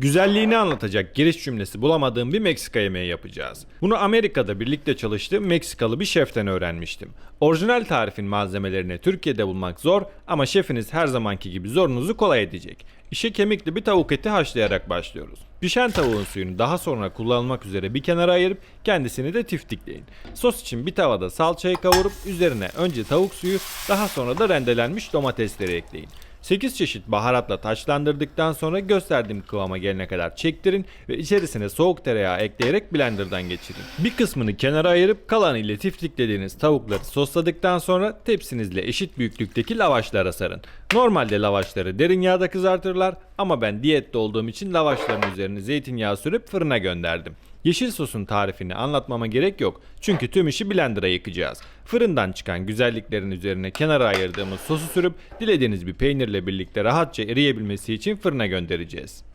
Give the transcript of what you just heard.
Güzelliğini anlatacak giriş cümlesi bulamadığım bir Meksika yemeği yapacağız. Bunu Amerika'da birlikte çalıştığım Meksikalı bir şeften öğrenmiştim. Orijinal tarifin malzemelerini Türkiye'de bulmak zor ama şefiniz her zamanki gibi zorunuzu kolay edecek. İşe kemikli bir tavuk eti haşlayarak başlıyoruz. Pişen tavuğun suyunu daha sonra kullanılmak üzere bir kenara ayırıp kendisini de tiftikleyin. Sos için bir tavada salçayı kavurup üzerine önce tavuk suyu daha sonra da rendelenmiş domatesleri ekleyin. 8 çeşit baharatla taçlandırdıktan sonra gösterdiğim kıvama gelene kadar çektirin ve içerisine soğuk tereyağı ekleyerek blenderdan geçirin. Bir kısmını kenara ayırıp kalanı ile tiftiklediğiniz tavukları sosladıktan sonra tepsinizle eşit büyüklükteki lavaşlara sarın. Normalde lavaşları derin yağda kızartırlar ama ben diyette olduğum için lavaşların üzerine zeytinyağı sürüp fırına gönderdim. Yeşil sosun tarifini anlatmama gerek yok çünkü tüm işi blender'a yıkacağız. Fırından çıkan güzelliklerin üzerine kenara ayırdığımız sosu sürüp dilediğiniz bir peynirle birlikte rahatça eriyebilmesi için fırına göndereceğiz.